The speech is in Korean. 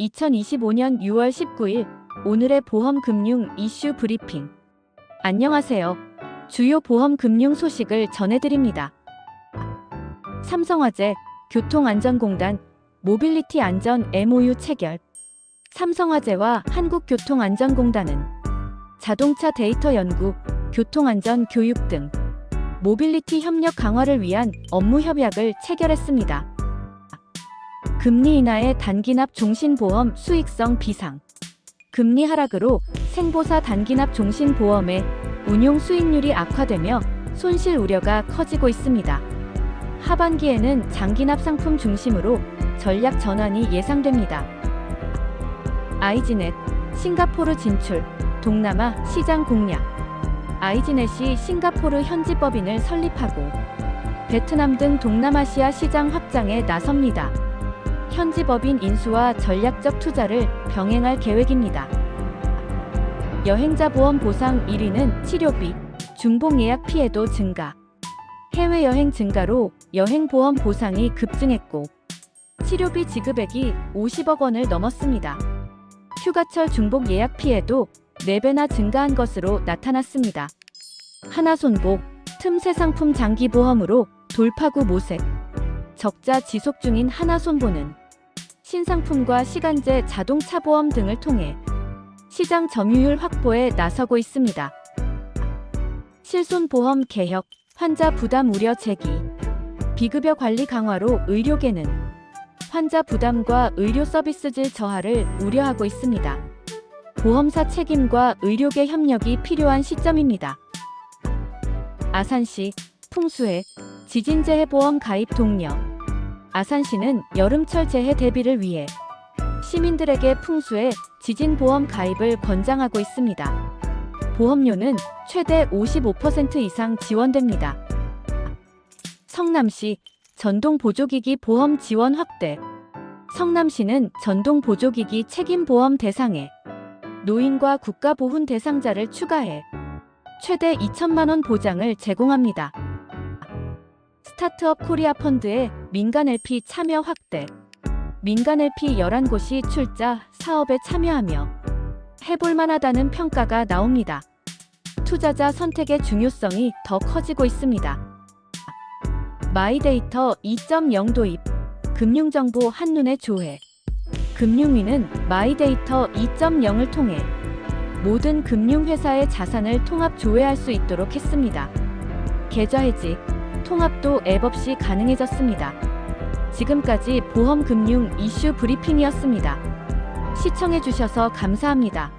2025년 6월 19일 오늘의 보험 금융 이슈 브리핑. 안녕하세요. 주요 보험 금융 소식을 전해드립니다. 삼성화재, 교통안전공단, 모빌리티 안전 MOU 체결. 삼성화재와 한국교통안전공단은 자동차 데이터 연구, 교통안전 교육 등 모빌리티 협력 강화를 위한 업무 협약을 체결했습니다. 금리 인하의 단기납 종신보험 수익성 비상. 금리 하락으로 생보사 단기납 종신보험의 운용 수익률이 악화되며 손실 우려가 커지고 있습니다. 하반기에는 장기납 상품 중심으로 전략 전환이 예상됩니다. 아이지넷, 싱가포르 진출, 동남아 시장 공략. 아이지넷이 싱가포르 현지 법인을 설립하고 베트남 등 동남아시아 시장 확장에 나섭니다. 현지 법인 인수와 전략적 투자를 병행할 계획입니다. 여행자 보험 보상 1위는 치료비, 중복 예약 피해도 증가. 해외여행 증가로 여행보험 보상이 급증했고, 치료비 지급액이 50억 원을 넘었습니다. 휴가철 중복 예약 피해도 4배나 증가한 것으로 나타났습니다. 하나손복, 틈새 상품 장기보험으로 돌파구 모색. 적자 지속 중인 하나손보는 신상품과 시간제 자동차 보험 등을 통해 시장 점유율 확보에 나서고 있습니다. 실손보험 개혁, 환자 부담 우려 제기, 비급여 관리 강화로 의료계는 환자 부담과 의료 서비스 질 저하를 우려하고 있습니다. 보험사 책임과 의료계 협력이 필요한 시점입니다. 아산시 풍수해 지진재해 보험 가입 독려 아산시는 여름철 재해 대비를 위해 시민들에게 풍수해 지진 보험 가입을 권장하고 있습니다. 보험료는 최대 55% 이상 지원됩니다. 성남시 전동 보조기기 보험 지원 확대 성남시는 전동 보조기기 책임 보험 대상에 노인과 국가보훈 대상자를 추가해 최대 2천만 원 보장을 제공합니다. 스타트업 코리아 펀드의 민간 LP 참여 확대. 민간 LP 11곳이 출자 사업에 참여하며 해볼 만하다는 평가가 나옵니다. 투자자 선택의 중요성이 더 커지고 있습니다. 마이데이터 2.0 도입. 금융정보 한눈에 조회. 금융위는 마이데이터 2.0을 통해 모든 금융회사의 자산을 통합 조회할 수 있도록 했습니다. 계좌 해지, 통합도 앱 없이 가능해졌습니다. 지금까지 보험 금융 이슈 브리핑이었습니다. 시청해주셔서 감사합니다.